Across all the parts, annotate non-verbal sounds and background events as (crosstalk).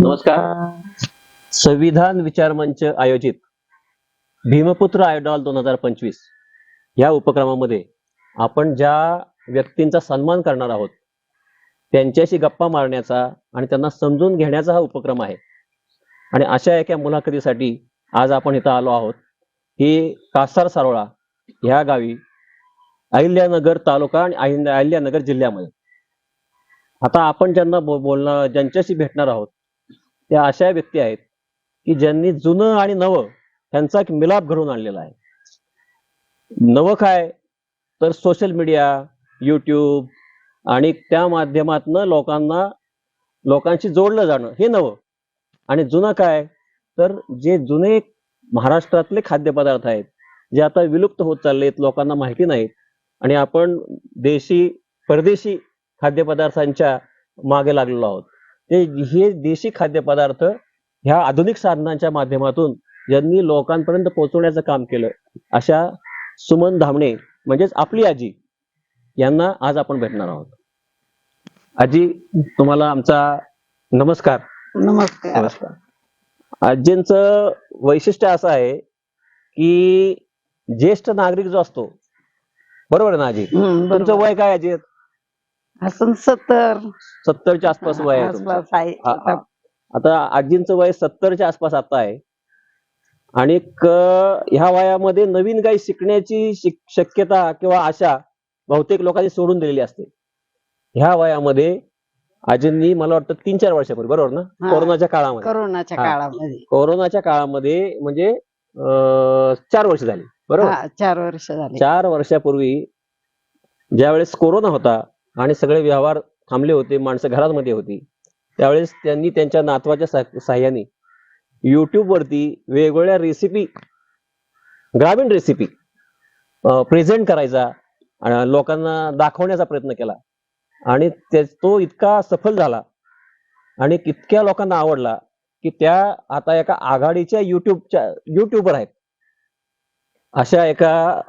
नमस्कार. संविधान विचार मंच आयोजित भीमपुत्र आयडॉल दोन हजार पंचवीस या उपक्रमामध्ये आपण ज्या व्यक्तींचा सन्मान करणार आहोत त्यांच्याशी गप्पा मारण्याचा आणि त्यांना समजून घेण्याचा हा उपक्रम आहे. आणि अशा एका मुलाखतीसाठी आज आपण इथं आलो आहोत ही कासार सारोळा ह्या गावी अहिल्यानगर तालुका आणि अहिल्यानगर जिल्ह्यामध्ये. आता आपण ज्यांना बोलणार ज्यांच्याशी भेटणार आहोत त्या अशा व्यक्ती आहेत की ज्यांनी जुनं आणि नवं यांचा एक मिलाप घडवून आणलेला आहे. नवं काय? तर सोशल मीडिया युट्यूब आणि त्या माध्यमातनं लोकांना लोकांशी जोडलं जाणं हे नवं. आणि जुनं काय? तर जे जुने महाराष्ट्रातले खाद्यपदार्थ आहेत जे आता विलुप्त होत चाललेत लोकांना माहिती नाहीत आणि आपण देशी परदेशी खाद्यपदार्थांच्या मागे लागलेलो आहोत. ते हे देशी खाद्यपदार्थ ह्या आधुनिक साधनांच्या माध्यमातून ज्यांनी लोकांपर्यंत पोहोचवण्याचं काम केलं. अशा सुमन धामणे म्हणजेच आपली आजी यांना आज आपण भेटणार आहोत. आजी तुम्हाला आमचा नमस्कार. नमस्कार. नमस्कार. आजींचं वैशिष्ट्य असं आहे की ज्येष्ठ नागरिक जो असतो बरोबर आहे ना आजी? तुमचं. वय काय आजी? असं सत्तर. सत्तरच्या आसपास वय आहे तुमचं. आसपास आहे. आता आजींचं वय सत्तरच्या आसपास आता आहे. आणि क- ह्या वयामध्ये नवीन काही शिकण्याची शिक- शक्यता किंवा आशा बहुतेक लोकांनी सोडून दिलेली असते. ह्या वयामध्ये आजींनी मला वाटतं तीन चार वर्षापूर्वी बरोबर ना? हा. कोरोनाच्या काळामध्ये. करोनाच्या हा. काळामध्ये. कोरोनाच्या काळामध्ये म्हणजे अं, चार वर्ष झाली बरोबर? हा चार वर्ष झाले. चार वर्षापूर्वी ज्यावेळेस कोरोना होता आणि सगळे व्यवहार थांबले होते माणसं घरामध्ये होती. त्यावेळेस त्यांनी त्यांच्या नातवाच्या सा- साह्याने युट्यूब वरती वेगवेगळ्या रेसिपी ग्रामीण रेसिपी प्रेझेंट करायचा लोकांना दाखवण्याचा प्रयत्न केला. आणि तो इतका सफल झाला आणि इतक्या लोकांना आवडला की त्या आता एका आघाडीच्या युट्यूबच्या युट्यूबर आहेत. अशा एका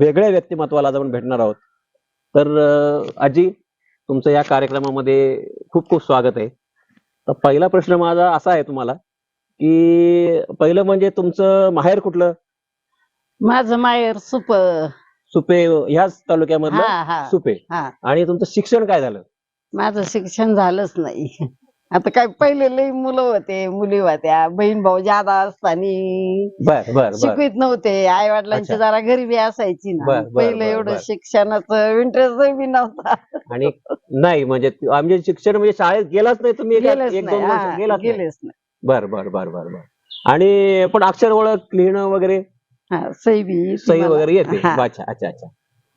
वेगळ्या व्यक्तिमत्वाला आज आपण भेटणार आहोत. तर आजी तुमचं या कार्यक्रमामध्ये खूप खूप स्वागत आहे. तर पहिला प्रश्न माझा असा आहे तुम्हाला की पहिलं म्हणजे तुमचं माहेर कुठलं? माझं माहेर सुप. सुपे ह्याच तालुक्यामधलं हा हा. सुपे. हा. आणि तुमचं शिक्षण काय झालं? माझं शिक्षण झालंच नाही. आता काय पहिले लई मुलं होते मुली होत्या बहीण भाऊ जादा असताना बर बर बर. शिकवित नव्हते. आई वडिलांची अच्छा. जरा गरिबी असायची ना. बर, बर, पहिलं बर, एवढं बर. शिक्षणाचं इंटरेस्ट बी नव्हता. आणि नाही म्हणजे तु- म्हणजे शिक्षण म्हणजे शाळेत गेलाच नाही तुम्ही एका- गेलेच एक नाही. दोन वर्ष हा, गेलाच नाही. गेलेच नाही. बर बर बर बर बर. आणि पण अक्षर ओळख लिहिणं वगैरे? हा सही बी सही. वगैरे येते. हा. अच्छा अच्छा अच्छा.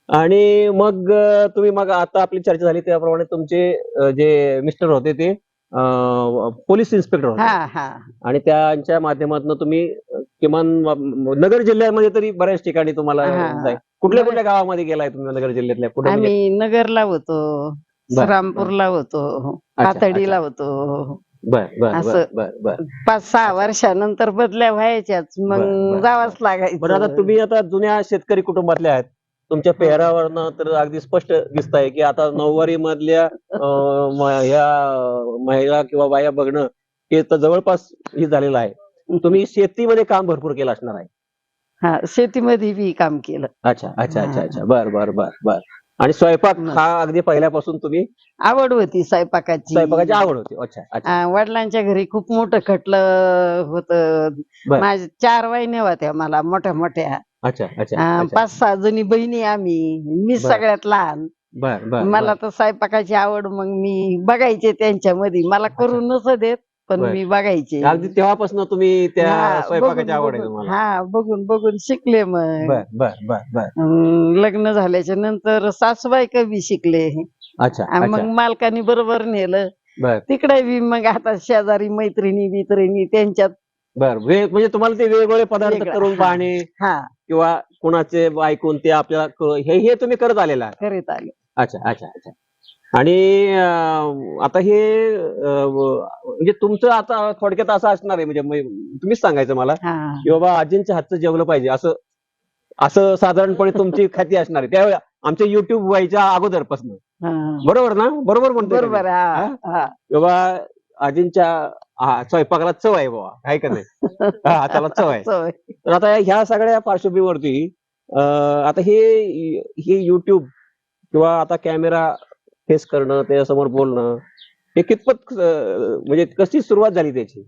आणि मग अं, तुम्ही मग आता आपली चर्चा झाली त्याप्रमाणे तुमचे अं, जे मिस्टर होते ते? पोलीस इन्स्पेक्टर होते. हा हा. आणि त्यांच्या माध्यमातून तुम्ही किमान नगर जिल्ह्यामध्ये तरी बऱ्याच ठिकाणी तुम्हाला हा. जाय- कुठल्या कुठल्या गावामध्ये गेलाय तुम्ही नगर जिल्ह्यातल्या? कुठे म्हणजे- आम्ही नगरला होतो. बर, रामपूरला होतो. अच्छा, पातळीला होतो. बर बर बर असं. बर बर. पाच सहा वर्षानंतर बदल्या व्हायच्याच. बर, बर, मग जावंच बरं आता लागायचं. तुम्ही आता जुन्या शेतकरी कुटुंबातले आहेत. तुमच्या पेहरावरनं तर अगदी स्पष्ट दिसत आहे की आता नऊवारी मधल्या (laughs) ह्या महिला किंवा बाया बघणं हे तर जवळपास हे झालेलं आहे. तुम्ही शेतीमध्ये काम भरपूर केलं असणार आहे. हा शेतीमध्ये बी काम केलं. अच्छा अच्छा अच्छा अच्छा. बर बर बर बर. आणि स्वयंपाक हा अगदी पहिल्यापासून तुम्ही? आवड होती स्वयंपाकाची. स्वयंपाकाची आवड होती. अच्छा अच्छा. वडिलांच्या घरी खूप मोठं खटलं होत. चार वहिन्या होत्या मला मोठ्या मोठ्या. अच्छा अच्छा अच्छा. पाच सहा जणी बहिणी आम्ही. मी बर. सगळ्यात लहान. बर बर मला तर स्वयंपाकाची आवड मग मी बघायचे त्यांच्यामध्ये. मला करू नस देत पण बर. मी बघायचे. अगदी तेव्हापासून तुम्ही त्या हा, स्वयंपाकाची आवड आहे बघून- तुम्हाला. हा बघून बघून शिकले मग. बर बर बर बर. अं, लग्न झाल्याच्यानंतर सासूबाई कवी शिकले. अच्छा आणि मग अच्छा मालकानी बरोबर नेलं. बर. तिकडे बी मग आता शेजारी मैत्रिणी बित्रिणी त्यांच्यात बर. म्हणजे तुम्हाला ते वेगवेगळे पदार्थ वेगळं, करून. पाहणे. हा. किंवा कुणाचे ऐकून ते आपल्याला हे हे तुम्ही करत आलेला. करीत आले. अच्छा अच्छा अच्छा. आणि अं, आता हे अं, म्हणजे तुमचं आता थोडक्यात असं असणार आहे म्हणजे म- तुम्हीच सांगायचं मला हा. की बाबा आजींच्या हातचं जेवलं पाहिजे असं असं साधारणपणे तुमची (laughs) ख्याती असणार आहे. त्यावेळी आमच्या युट्यूब व्हायच्या अगोदरपासून. हा. बरोबर ना? बरोबर म्हणतो बरोबर हा हा? हा. बाबा आजींच्या हा, स्वयंपाकाला चव आहे बाबा आहे का नाही? हा, हाताला चव आहे. चव आहे. तर आता ह्या सगळ्या पार्श्वभूमीवरती अं, आता हे हे युट्यूब किंवा आता कॅमेरा फेस करणं त्याच्यासमोर बोलणं हे कितपत अं, म्हणजे कशी सुरुवात झाली त्याची?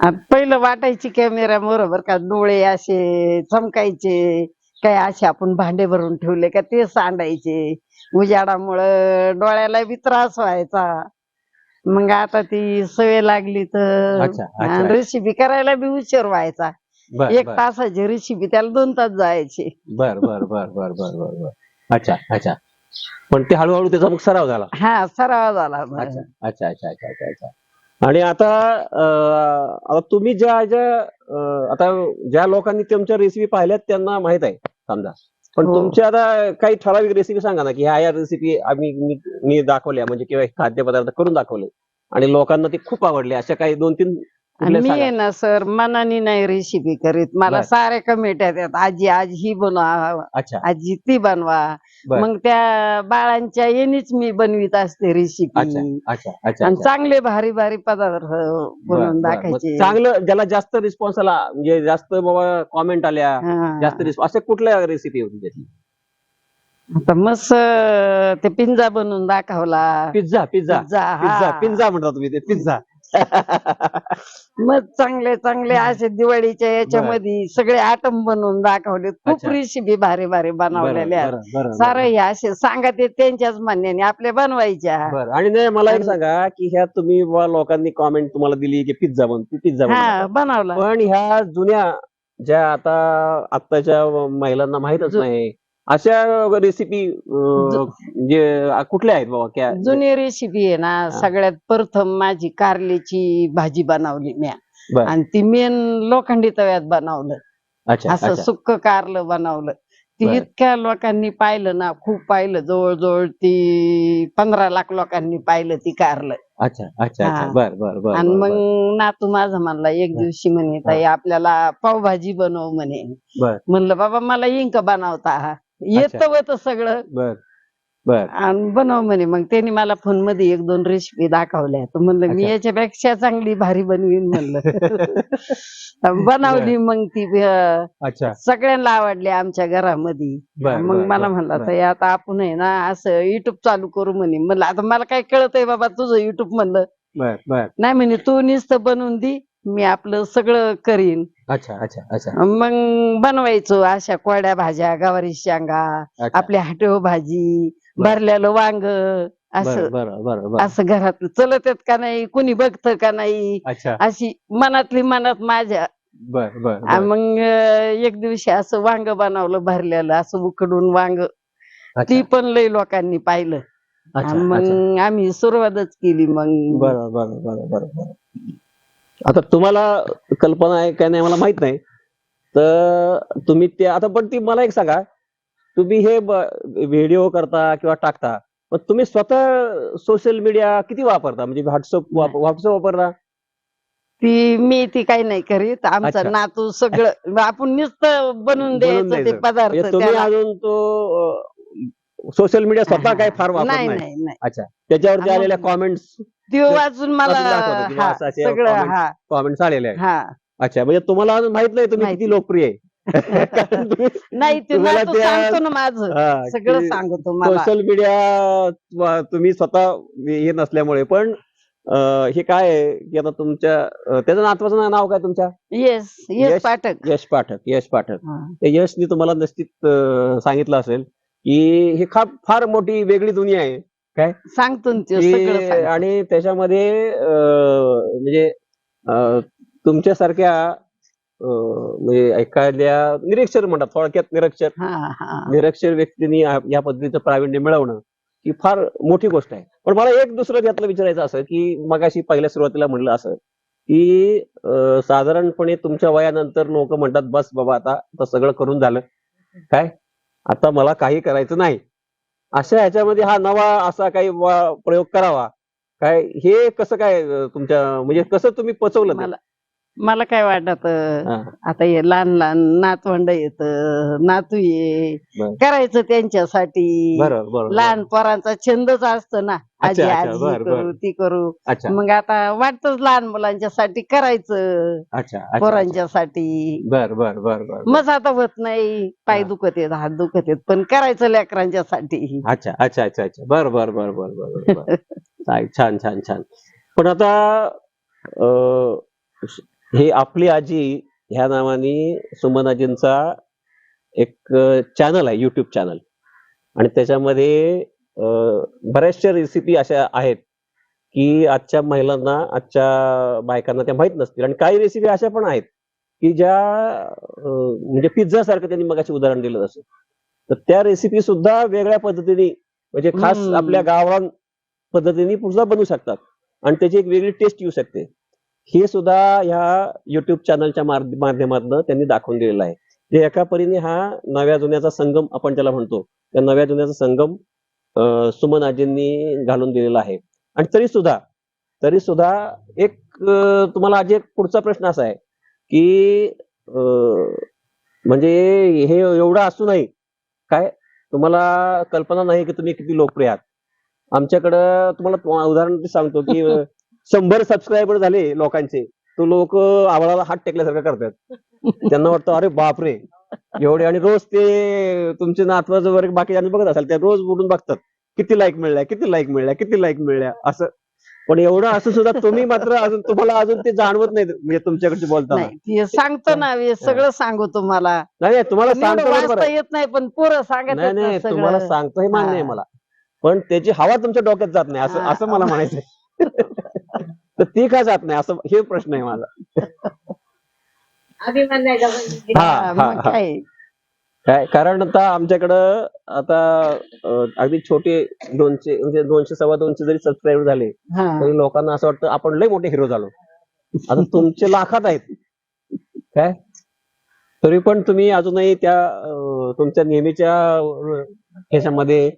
आ, पहिलं वाटायची कॅमेरा बरोबर का? डोळे असे चमकायचे काय असे आपण भांडे भरून ठेवले का ते सांडायचे. उजाडामुळं डोळ्याला बी त्रास व्हायचा. मग आता ती सवय लागली तर अच्छा, अच्छा. रेसिपी करायला बी उशीर व्हायचा. बर एक बर. तासाची रेसिपी त्याला दोन तास जायचे. बर बर बर बर बर बर बर. अच्छा अच्छा. पण ते हळूहळू त्याचा मग सराव झाला. हा सराव झाला. अच्छा अच्छा अच्छा अच्छा अच्छा अच्छा. आणि आता अं, आता तुम्ही ज्या ज्या अं, आता ज्या लोकांनी तुमच्या रेसिपी पाहिल्यात त्यांना माहीत आहे समजा. पण हो. तुमच्या आता काही ठराविक रेसिपी सांगा ना की ह्या या रेसिपी आम्ही मी- मी दाखवल्या म्हणजे किंवा खाद्यपदार्थ करून दाखवले आणि लोकांना ते खूप आवडले अशा काही दोन तीन आणि मी? आहे ना सर मनाने नाही रेसिपी करीत मला बर. सारे कमेंट येतात आजी आज ही बनवा अच्छा आजी ती बनवा बर. मग त्या बाळांच्या येणीच मी बनवीत असते रेसिपी अच्छा अच्छा अच्छा आणि अच्छा. चांगले भारी भारी पदार्थ बर, बनवून बर. मग दाखायचे चांगलं ज्याला जास्त रिस्पॉन्स आला म्हणजे जास्त बाबा कॉमेंट आल्या हा. जास्त रिस्पॉन्स अशा कुठल्या रेसिपी होती त्याची आता मस्त ते पिंजा बनवून दाखवला पिझ्झा पिझ्झा पिझ्झा, हा. पिझ्झा पिझ्झा म्हणता तुम्ही ते पिझ्झा (laughs) मग चांगले चांगले असे दिवाळीच्या याच्यामध्ये सगळे आटम बनवून दाखवले. खूप अच्छा. रेसिपी भारी भारी बनवलेले आहेत. बरं, बरं, सारं. हे असे सांगत येत त्यांच्याच म्हणण्याने आपल्या बनवायच्या बरं. आणि नाही मला एक आणि- सांगा की ह्या तुम्ही बुवा लोकांनी कॉमेंट तुम्हाला दिली की पिझ्झा बन पिझ्झा हा बन बनवला. पण ह्या जुन्या ज्या आता आत्ताच्या महिलांना माहितच जु- नाही अशा रेसिपी जे कुठल्या आहेत बाबा क्या जुनी रेसिपी आहे ना. सगळ्यात प्रथम माझी कारल्याची भाजी बनवली म्या. आणि ती मेन लोखंडी तव्यात बनवलं असं सुक्क कारलं बनवलं ती. इतक्या लोकांनी पाहिलं ना खूप पाहिलं जवळजवळ ती पंधरा लाख लोकांनी पाहिलं ती कारलं अच्छा अच्छा अच्छा. बर बर बर आणि मग. नातू माझा म्हणला एक. दिवशी म्हणे ताई आपल्याला पावभाजी बनव म्हणे. म्हणलं बाबा मला इंक बनवता येत होत सगळं. बर बर. आणि बनव म्हणे मग त्यांनी मला फोनमध्ये एक दोन रेसिपी दाखवल्या. तर म्हणलं मी अच्छा. याच्यापेक्षा चांगली भारी बनवीन म्हणलं. (laughs) बनवली मग ती अं, अच्छा. सगळ्यांना आवडली आमच्या घरामध्ये. बर मग बर, मला बर, म्हणला बर. ताई आता आपण आहे ना असं युट्यूब चालू करू म्हणे. म्हणलं आता मला काय कळत आहे बाबा तुझं युट्यूब म्हणलं. बर बर. नाही म्हणे तू नुसतं बनवून दे मी आपलं सगळं करीन. अच्छा अच्छा अच्छा. मग बनवायचो अशा कोरड्या भाज्या गवारी शेंगा आपल्या हाटव भाजी. भरलेलं वांग असं. बर बर बर असं घरात चलत येत का नाही कुणी बघत का नाही अच्छा. अशी मनातली मनात माझ्या. बर बर. मग अं, एक दिवशी असं वांग बनवलं भरलेलं असं उकडून वांग. अच्छा, ती पण लई लोकांनी पाहिलं. अच्छा, आणि अच्छा. मग आम्ही सुरुवातच केली मग. बरं बरं बरं बरं बरं. आता तुम्हाला कल्पना आहे काय नाही मला माहीत नाही. तर तुम्ही ते आता पण ती मला एक सांगा. तुम्ही हे व्हिडिओ करता किंवा टाकता पण तुम्ही स्वतः सोशल मीडिया किती वापरता? म्हणजे व्हॉट्सअप व्हॉट्सअप वापरता? ती मी ती काही नाही करीत. आमचा अच्छा. नातू सगळं आपण नुसतं बनवून द्यायचं ते द्यायचं. पदार्थ म्हणजे तुम्ही त्याला. अजून तो सोशल मीडिया स्वतः काही फार वापरत नाही नाही. नाही नाही. अच्छा. त्याच्यावरती आम्ही- आलेल्या कॉमेंट्स ती वाचून मला वाचून दाखवतो की बा असं असे सगळं comments हा. कॉमेंट्स आलेले आहेत. हा. अच्छा म्हणजे तुम्हाला अजून माहीत नाही तुम्ही. किती लोकप्रिय आहे. (laughs) नाही ते तुम्हाला सांगतो ना माझं. सगळं सांगतो सोशल मीडिया तुम्ही स्वतः हे नसल्यामुळे. पण हे काय आहे की आता तुमच्या त्याचं नातवाचं नाव काय तुमच्या? येस यश- पाठक. यश पाठक यश पाठक. ते यशनी तुम्हाला निश्चित सांगितलं असेल की ही फार मोठी वेगळी दुनिया आहे. सांगतो ना ते की- सगळं सांगतो. आणि त्याच्यामध्ये अं, म्हणजे अं, तुमच्यासारख्या अं, म्हणजे एखाद्या निरीक्षर म्हणतात थोडक्यात निरीक्षर. हा हा. निरक्षर व्यक्तींनी या या पद्धतीचं प्रावीण्य मिळवणं ही फार मोठी गोष्ट आहे. पण मला एक दुसरं त्यातलं विचारायचं असं की मगाशी पहिल्या सुरुवातीला म्हणलं असं की अं, साधारणपणे तुमच्या वयानंतर लोक म्हणतात बस बाबा आता आता सगळं करून झालं. काय? आता मला काही करायचं नाही. अशा ह्याच्यामध्ये हा नवा असा काही प्रयोग करावा. काय हे कसं काय तुमच्या म्हणजे कसं तुम्ही पचवलं मला मला काय वाटत आता हे लहान लहान नातवंड येत नातू ये. करायचं त्यांच्यासाठी. लहान पोरांचा छंदच असतो ना. आजी आजी. करू ती करू. मग आता वाटतच लहान मुलांच्यासाठी करायचं. अच्छा अच्छा पोरांच्यासाठी. बर बर बर बर मग आता होत नाही. पाय. दुखत येत हात दुखत येत पण करायचं लेकरांच्यासाठी. अच्छा अच्छा अच्छा अच्छा. बर बर बर बर बर. छान छान छान. पण आता हे आपली आजी ह्या नावाने सुमन आजींचा एक चॅनल आहे युट्यूब चॅनल आणि त्याच्यामध्ये बऱ्याचशा रेसिपी अशा आहेत की आजच्या महिलांना आजच्या बायकांना त्या माहीत नसतील. आणि काही रेसिपी अशा पण आहेत की ज्या म्हणजे पिझ्झा सारखं त्यांनी मगाशी उदाहरण दिलं जसं तर त्या रेसिपी सुद्धा वेगळ्या पद्धतीने म्हणजे खास. आपल्या गावान पद्धतीने सुद्धा बनवू शकतात. आणि त्याची एक वेगळी टेस्ट येऊ शकते. हे सुद्धा ह्या युट्यूब चॅनलच्या माध्यमातून त्यांनी दाखवून दिलेलं आहे. जे एका परीने हा नव्या जुन्याचा संगम आपण त्याला म्हणतो. त्या नव्या जुन्याचा संगम सुमन आजींनी घालून दिलेला आहे. आणि तरी सुद्धा तरी सुद्धा एक तुम्हाला आजी एक पुढचा प्रश्न असा आहे की म्हणजे हे एवढं असूनही काय? तुम्हाला कल्पना नाही की तुम्ही किती लोकप्रिय आहात. आमच्याकडं तुम्हाला उदाहरण सांगतो की शंभर सबस्क्रायबर झाले लोकांचे तो लोक आवळाला हात टेकल्यासारखं करतात. त्यांना वाटतं अरे बापरे एवढे आणि रोज ते तुमचे नातवाचं वगैरे बाकी बघत असाल त्या रोज उठून बघतात किती लाईक मिळल्या किती लाईक मिळल्या किती लाईक मिळल्या असं. पण एवढं असं सुद्धा तुम्ही मात्र अजून तुम्हाला अजून ते जाणवत नाही म्हणजे तुमच्याकडचे बोलताना. नाही ते सांगतो ना हे सगळं सांगू तुम्हाला. नाही नाही, तुम्हाला सांगतो. येत नाही पण पोरं सांगत नाही नाही तुम्हाला सांगतो हे मान्य आहे. मला. पण त्याची हवा तुमच्या डोक्यात जात नाही असं. असं मला म्हणायचंय. (laughs) तर ती का जात नाही? असं हे प्रश्न आहे माझा. अभिमान नाही का बहिणीला? हा, हा, हा, मग हा. काय? काय? कारण आता आमच्याकडं आता अं, अगदी छोटे दोनशे म्हणजे दोनशे सव्वा दोनशे जरी सबस्क्राईबर झाले हा. तरी लोकांना असं वाटतं आपण लय मोठे हिरो झालो. आता तुमचे लाखात आहेत. काय? तरी पण तुम्ही अजूनही त्या अं, तुमच्या नेहमीच्या अं, ह्याच्यामध्ये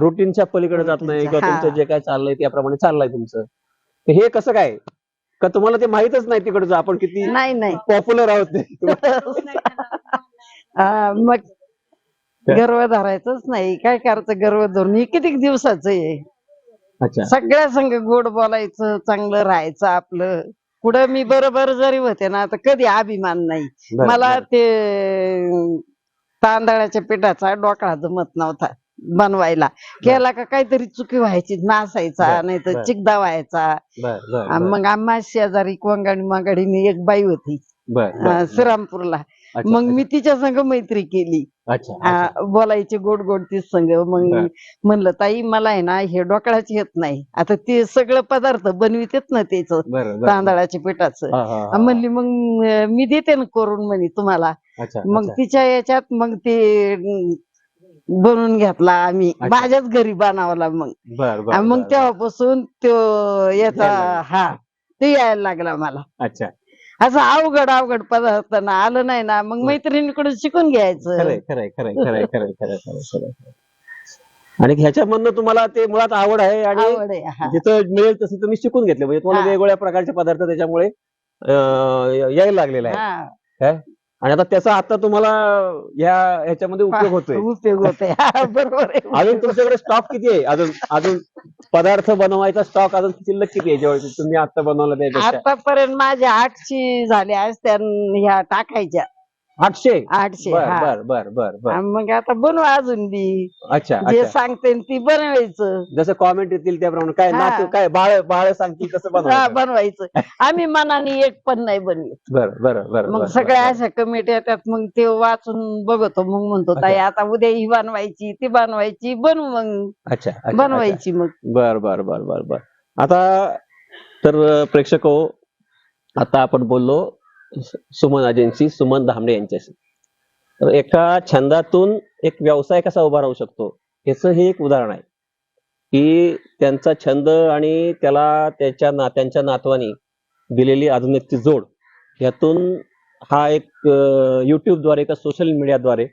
रुटीनच्या पलीकडे जात नाही किंवा हा. तुमचं जे काय चाललंय त्याप्रमाणे चाललंय तुमचं. हे कसं काय? का तुम्हाला ते माहितच नाही तिकडचं? आपण किती नाही नाही. पॉप्युलर आहोत ते. (laughs) हा, मग गर्व धरायचंच नाही. काय करायचं गर्व धरून? हे किती दिवसाचं आहे? अच्छा. सगळ्या संग गोड बोलायचं चांगलं राहायचं आपलं. पुढं मी बरोबर जरी होते ना तर कधी अभिमान नाही. बरं, मला बरं. ते तांदळाच्या पिठाचा डोकळा जमत नव्हता. बनवायला. केला का काहीतरी चुकी व्हायची नासायचा नाही तर. चिकदा व्हायचा. मग आम्हा शेजारी कोंगाडी मागाडीने एक बाई होती श्रीरामपूरला. मग मी तिच्या संग मैत्री केली. बोलायचे गोड गोड तीच संग. मग. म्हणलं ताई मला आहे ना हे डोकळाच येत नाही. आता ते सगळं पदार्थ बनवितेत ना त्याच तांदळाच्या पिठाचं. म्हणली मग मी देते ना करून म्हणे तुम्हाला. मग. तिच्या याच्यात मग ते बनवून घेतला आम्ही अच्छा. माझ्याच घरी बनवला मग बर बर आणि मग बर, तेव्हापासून तो याचा यायला लागला. हा ते यायला लागला मला. अच्छा असं अवघड अवघड पदार्थ ना आलं नाही ना मग बर. मैत्रिणीकडून शिकून घ्यायचं खरंय खरंय खरंय खरंय खरंय खरंय खरंय खरंय आणि ह्याच्यामधनं तुम्हाला ते मुळात आवड आहे आणि आवड आहे हा. जिथं मिळेल तसं तुम्ही शिकून घेतले म्हणजे तुम्हाला हा. वेगवेगळ्या प्रकारचे पदार्थ त्याच्यामुळे अं, यायला लागलेले आहे हा आणि आता त्याचा आता तुम्हाला या ह्याच्यामध्ये उपयोग होतोय. उपयोग होतोय. बरोबर आहे अजून तुमच्याकडे स्टॉक किती आहे? अजून अजून पदार्थ बनवायचा स्टॉक अजून शिल्लक किती आहे जेव्हा तुम्ही आता बनवलं त्यापेक्षा आतापर्यंत माझ्या आठशे झाले असत्या न ह्या टाकायच्या. आठशे? आठशे बर हा. बर बर बर बर. आणि मग आता बनवा अजून बी. अच्छा जे अच्छा. सांगते ती बनवायचं. जसं कॉमेंट येतील त्याप्रमाणे काय हा. नातू काय बाळ बाळ सांगतील तसं हा बनवायचं. बनवायचं. आम्ही मनाने एक पण नाही बनवत. बर बर बर मग बर, सगळ्या बर. अशा कमिटी येतात मग ते वाचून बघतो मग म्हणतो ताई आता उद्या ही बनवायची ती बनवायची बनवू मग. अच्छा अच्छा, अच्छा. बनवायची मग. बर बर बर बर बर. आता तर प्रेक्षक हो आता आपण बोललो सुमन अजयंशी सुमन धामणे यांच्याशी. तर एका छंदातून एक व्यवसाय कसा उभा राहू शकतो याचं हे एक उदाहरण आहे. की त्यांचा छंद आणि त्याला त्याच्या ना त्यांच्या नातवानी दिलेली आधुनिकची जोड यातून हा एक युट्यूबद्वारे का सोशल मीडियाद्वारे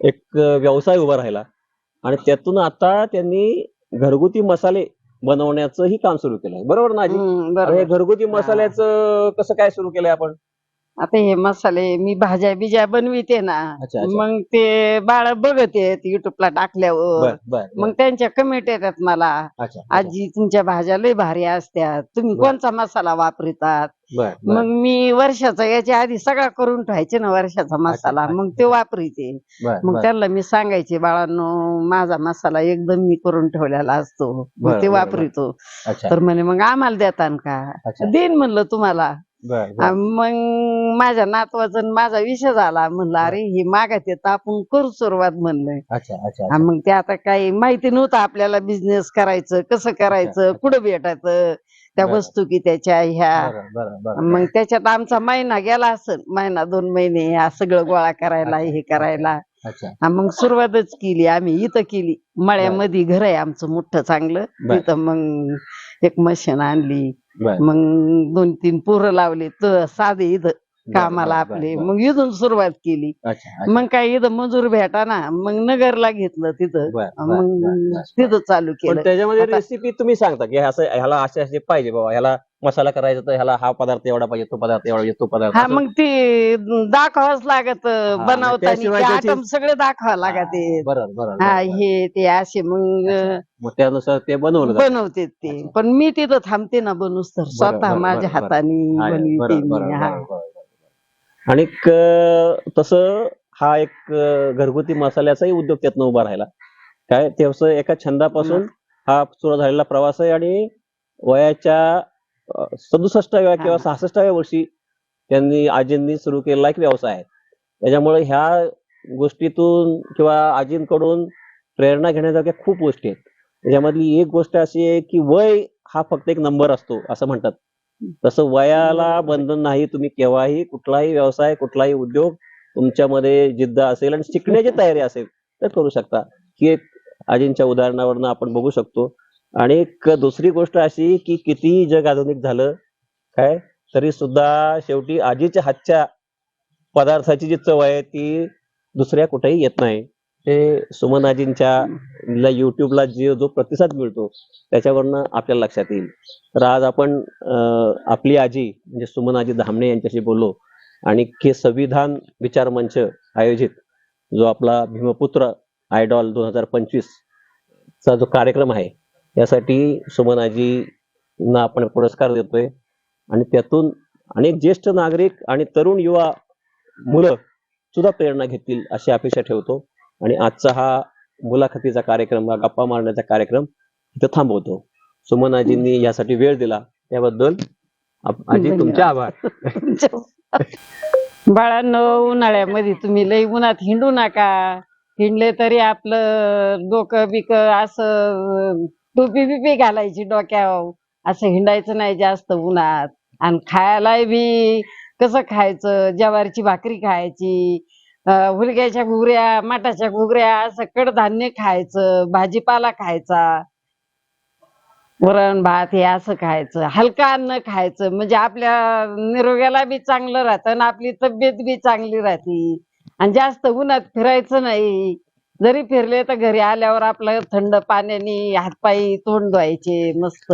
एक व्यवसाय उभा राहिला. आणि त्यातून आता त्यांनी घरगुती मसाले बनवण्याचंही काम सुरू केलंय. बरोबर ना आजी? हे घरगुती मसाल्याचं कसं काय सुरू केलंय आपण? आता हे मसाले मी भाज्या बिज्या बनविते ना अच्छा, अच्छा. मग ते बाळ बघत येत युट्यूबला टाकल्यावर बर बर बर. मग त्यांच्या कमेंट येतात मला अच्छा अच्छा. आजी तुमच्या भाज्या लय भारी असत्यात तुम्ही बर. कोणचा मसाला वापरतात बर बर मग मी वर्षाचा याच्या आधी सगळा करून ठेवायचे ना वर्षाचा मसाला अच्छा. मग ते वापरीते बर मग बर. त्यांना मी सांगायचे बाळांनो माझा मसाला एकदम मी करून ठेवलेला असतो बर, मग ते बर, वापरितो अच्छा तर म्हणे मग आम्हाला देतान का अच्छा देईन म्हणलं तुम्हाला मग माझ्या नातवाचा माझा विषय झाला. म्हणलं अरे हे मागात येत आपण करू सुरुवात म्हणलं. अच्छा अच्छा मग ते आता काही माहिती नव्हतं आपल्याला बिझनेस करायचं कसं करायचं. कुठं भेटायचं त्या. वस्तू की त्याच्या ह्या. मग त्याच्यात आमचा महिना गेला असेल महिना दोन महिने ह्या सगळं गोळा करायला हे करायला. हा, मग सुरुवातच केली आम्ही. इथं केली. मळ्यामध्ये घर आहे आमचं मोठं चांगलं. तिथं मग एक मशीन आणली. मग दोन तीन पोरं लावले. तर साधे इथं कामाला आपले. मग इथून सुरुवात केली. मग काय इथं मजूर भेटा ना मग नगरला घेतलं तिथं मग. तिथं चालू केलं त्याच्यामध्ये रेसिपी तुम्ही सांगता की असं ह्याला असे असे पाहिजे बाबा ह्याला मसाला करायचा तर ह्याला हा पदार्थ एवढा पाहिजे तो पदार्थ एवढा पाहिजे तो पदार्थ हा मग ते दाखवावंच लागत मग बनवताना त्याशिवाय ते त्याची- आटम सगळे दाखवा लागत हा. हे ते असे मग त्यानुसार ते बनवलं. बनवते ते. पण मी तिथं थांबते ना बनूस तर स्वतः माझ्या. हाताने बनविते बरोबर, मी बरोबर, हा बरोबर, बरोबर. आणि तसं हा एक घरगुती मसाल्याचाही उद्योग त्यातनं उभा राहिला. काय ते असं एका छंदापासून हा सुरू झालेला प्रवास आहे आणि वयाच्या सदुसष्टाव्या किंवा. सहासष्टाव्या वर्षी त्यांनी आजींनी सुरू केलेला एक व्यवसाय आहे. त्याच्यामुळे ह्या गोष्टीतून किंवा आजींकडून प्रेरणा घेण्यासारख्या खूप गोष्टी आहेत. त्याच्यामधली एक गोष्ट अशी आहे की वय हा फक्त एक नंबर असतो असं म्हणतात. तसं वयाला बंधन नाही तुम्ही केव्हाही कुठलाही व्यवसाय कुठलाही उद्योग तुमच्यामध्ये जिद्द असेल आणि शिकण्याची तयारी असेल तर करू शकता. ही एक आजींच्या उदाहरणावरनं आपण बघू शकतो. आणि एक दुसरी गोष्ट अशी की कितीही जग आधुनिक झालं काय तरी सुद्धा शेवटी आजीच्या हातच्या पदार्थाची जी चव आहे ती दुसऱ्या कुठेही येत नाही. हे सुमनाजींच्या ला युट्यूबला जे जो प्रतिसाद मिळतो त्याच्यावरनं आपल्याला लक्षात येईल. तर आज आपण आपली आजी म्हणजे सुमनाजी धामणे यांच्याशी बोललो आणि के संविधान विचार मंच आयोजित जो आपला भीमपुत्र आयडॉल दोन हजार पंचवीस चा जो कार्यक्रम आहे यासाठी सुमनाजींना आपण पुरस्कार देतोय. आणि त्यातून अनेक ज्येष्ठ नागरिक आणि तरुण युवा मुलं सुद्धा प्रेरणा घेतील अशी अपेक्षा ठेवतो. आणि आजचा हा मुलाखतीचा कार्यक्रम हा गप्पा मारण्याचा कार्यक्रम इथं थांबवतो. सुमन आजींनी यासाठी वेळ दिला. त्याबद्दल आजी तुमचे आभार. (laughs) बाळांनो उन्हाळ्यामध्ये तुम्ही लई उन्हात हिंडू नका. हिंडले तरी आपलं डोकं बिक असं टोपी बिपी घालायची डोक्यावर. असं हिंडायचं नाही जास्त उन्हात. आणि खायला बी कसं खायचं? ज्वारीची भाकरी खायची. हुलग्याच्या घुगऱ्या मटाच्या घुगऱ्या असं कडधान्य खायचं भाजीपाला खायचा वरण भात हे असं खायचं हलका अन्न खायचं. म्हणजे आपल्या निरोग्याला बी चांगलं राहतं आणि आपली तब्येत बी चांगली राहते. आणि जास्त उन्हात फिरायचं नाही. जरी फिरले तर घरी आल्यावर आपलं थंड पाण्याने हातपायी तोंड धुवायचे मस्त.